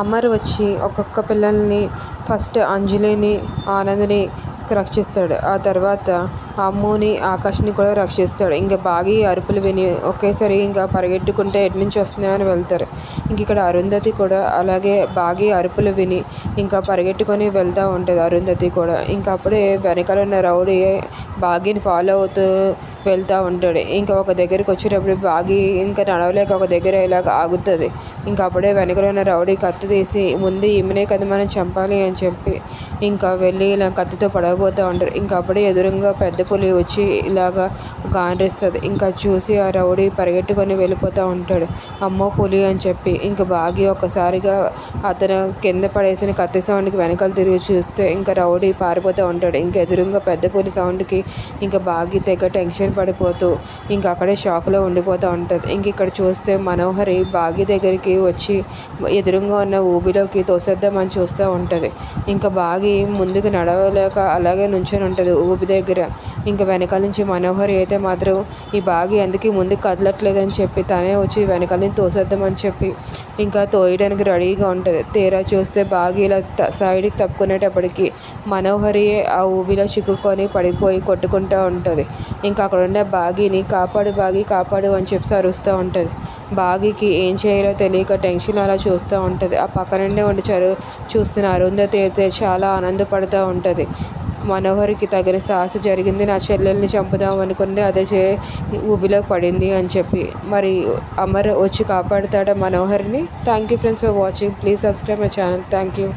అమర్ వచ్చి ఒక్కొక్క పిల్లల్ని ఫస్ట్ అంజలిని ఆనంద్ని రక్షిస్తాడు ఆ తర్వాత అమ్ముని ఆకాష్ని కూడా రక్షిస్తాడు ఇంకా బాగా అరుపులు విని ఒకేసారి ఇంకా పరిగెట్టుకుంటే ఎటు నుంచి వస్తున్నాయో అని వెళ్తారు. ఇంక ఇక్కడ అరుంధతి కూడా అలాగే బాగా అరుపులు విని ఇంకా పరిగెట్టుకొని వెళ్తూ ఉంటుంది అరుంధతి కూడా. ఇంకా అప్పుడే వెనకాల ఉన్న రౌడీ బాగీని ఫాలో అవుతూ వెళ్తూ ఉంటాడు. ఇంకా ఒక దగ్గరికి వచ్చేటప్పుడు బాగి ఇంకా నడవలేక ఒక దగ్గర ఇలాగ ఆగుతుంది. ఇంకా అప్పుడే వెనకలో ఉన్న రౌడీ కత్తి తీసి ముందు ఈమెనే కదా మనం చంపాలి అని చెప్పి ఇంకా వెళ్ళి ఇలా కత్తితో పడబోతూ ఉంటారు. ఇంకా అప్పుడే ఎదురుగా పెద్ద పులి వచ్చి ఇలాగా గాండ్రిస్తుంది. ఇంకా చూసి ఆ రౌడీ పరిగెట్టుకొని వెళ్ళిపోతూ ఉంటాడు. అమ్మో పులి అని చెప్పి ఇంకా బాగి ఒక్కసారిగా అతను కింద పడేసిన కత్తి సౌండ్కి వెనకాల తిరిగి చూస్తే ఇంకా రౌడీ పారిపోతూ ఉంటాడు. ఇంకా ఎదురుగా పెద్ద పులి సౌండ్కి ఇంకా బాగి తెగ టెన్షన్ పడిపోతూ ఇంకా అక్కడే షాక్లో ఉండిపోతూ ఉంటుంది. ఇంక ఇక్కడ చూస్తే మనోహరి బాగి దగ్గరికి వచ్చి ఎదురుగా ఉన్న ఊబిలోకి తోసేద్దామని చూస్తూ ఉంటుంది. ఇంకా బాగి ముందుకు నడవలేక అలాగే నుంచొని ఉంటుంది ఊబి దగ్గర. ఇంకా వెనకాల నుంచి మనోహరి అయితే మాత్రం ఈ బాగి అందుకే ముందుకు కదలట్లేదని చెప్పి తనే వచ్చి వెనకాల నుంచి తోసేద్దామని చెప్పి ఇంకా తోయడానికి రెడీగా ఉంటుంది. తీరా చూస్తే బాగి ఇలా సైడ్కి తప్పుకునేటప్పటికి మనోహరి ఆ ఊబిలో చిక్కుకొని పడిపోయి కొట్టుకుంటూ ఉంటుంది. ఇంకా అక్కడ ఉన్న బాగిని కాపాడు బాగి కాపాడు అని చెప్పి అరుస్తూ ఉంటుంది. బాగికి ఏం చేయాలో తెలియక టెన్షన్ అలా చూస్తూ ఉంటుంది. ఆ పక్కనుండే ఉండి చరు చూస్తున్న అరుంధతి అయితే చాలా ఆనందపడుతూ ఉంటుంది. మనోహర్కి తగిన సాహస జరిగింది. నా చెల్లెల్ని చంపుదాం అనుకుంది. అదే చే ఊబిలో పడింది అని చెప్పి. మరి అమర్ వచ్చి కాపాడుతాడా మనోహర్ని? Thank you friends for watching. Please subscribe my channel. Thank you